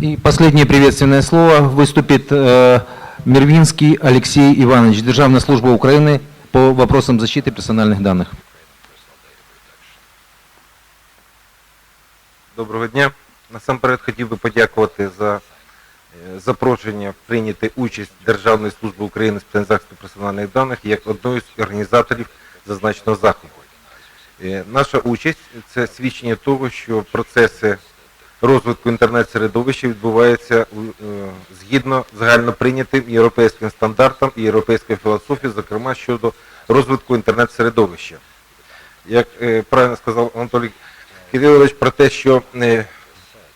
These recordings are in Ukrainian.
И последнее приветственное слово выступит э, Мервинский Алексей Иванович, Державная служба Украины по вопросам защиты персональных данных. Доброго дня. Насамперед хотів би подякувати за е, запрошення прийняти участь Державної служби України з питань захисту персональних даних як одної з організаторів зазначеного заходу. Е, Наша участь це свідчення того, що процеси розвитку інтернет-середовища відбуваються у- е, згідно загально прийнятим європейським стандартам і європейської філософії, зокрема щодо розвитку інтернет-середовища. Як е, правильно сказав Анатолій Кирилович про те, що е,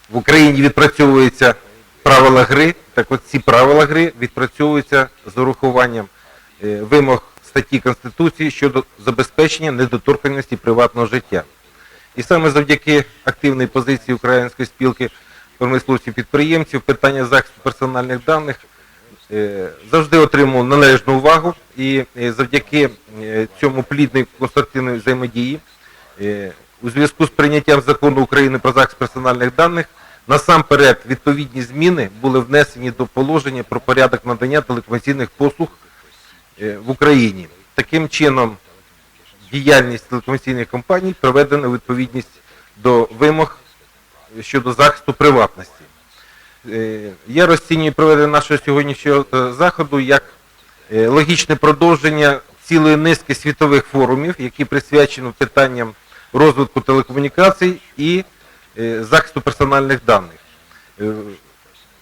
в Україні відпрацьовуються правила гри, так от ці правила гри відпрацьовуються з урахуванням вимог статті Конституції щодо забезпечення недоторканності приватного життя. І саме завдяки активній позиції Української спілки промисловців підприємців питання захисту персональних даних е, завжди отримував належну увагу і е, завдяки е, цьому плідної конструктивної взаємодії у зв'язку з прийняттям закону України про захист персональних даних насамперед відповідні зміни були внесені до положення про порядок надання телекомунікаційних послуг в Україні. Таким чином, діяльність телекомунікаційних компаній приведена у відповідність до вимог щодо захисту приватності. Е, Я розцінюю проведення нашого сьогоднішнього е, заходу як е, логічне продовження цілої низки світових форумів, які присвячені питанням розвитку телекомунікацій і е, захисту персональних даних. Е,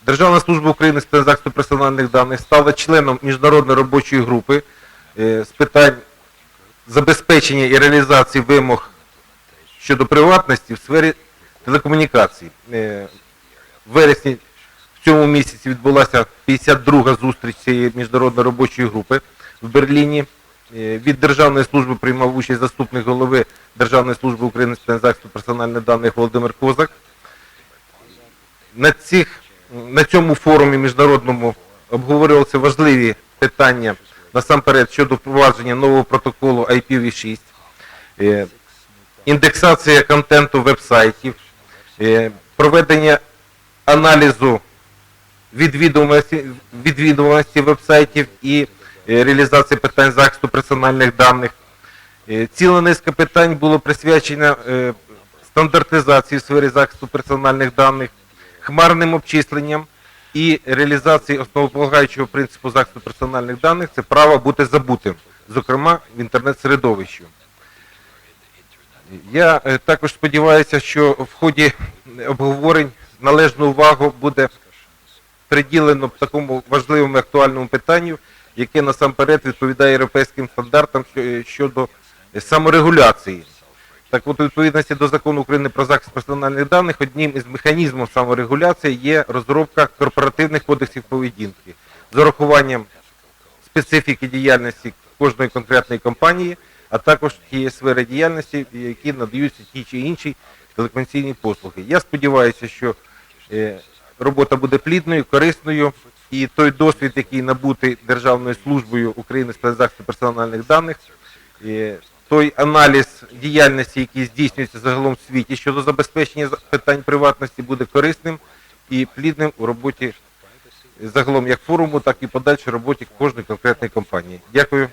Державна служба України з захисту персональних даних стала членом міжнародної робочої групи е, з питань забезпечення і реалізації вимог щодо приватності в сфері телекомунікацій. Е, В вересні в цьому місяці відбулася 52-га зустріч цієї міжнародної робочої групи в Берліні. Е, Від Державної служби приймав участь заступник голови Державної служби України з захисту персональних даних Володимир Козак. На, цих, на цьому форумі міжнародному обговорювалися важливі питання насамперед щодо впровадження нового протоколу IPv6, е, індексація контенту веб-сайтів, е, проведення аналізу відвідуваності, веб-сайтів і е, реалізації питань захисту персональних даних. Ціла низка питань було присвячена стандартизації в сфері захисту персональних даних, хмарним обчисленням і реалізації основополагаючого принципу захисту персональних даних це право бути забутим, зокрема в інтернет-середовищі. Я е, також сподіваюся, що в ході обговорень належну увагу буде приділено такому важливому актуальному питанню, яке насамперед відповідає європейським стандартам щодо саморегуляції. Так от, у відповідності до закону України про захист персональних даних, одним із механізмів саморегуляції є розробка корпоративних кодексів поведінки з урахуванням специфіки діяльності кожної конкретної компанії, а також тієї сфери діяльності, які надаються ті чи інші телекомунікаційні послуги. Я сподіваюся, що е, робота буде плідною, корисною, і той досвід, який набутий Державною службою України з захисту персональних даних, е, той аналіз діяльності, який здійснюється загалом в світі щодо забезпечення питань приватності, буде корисним і плідним у роботі загалом як форуму, так і подальшій роботі кожної конкретної компанії. Дякую.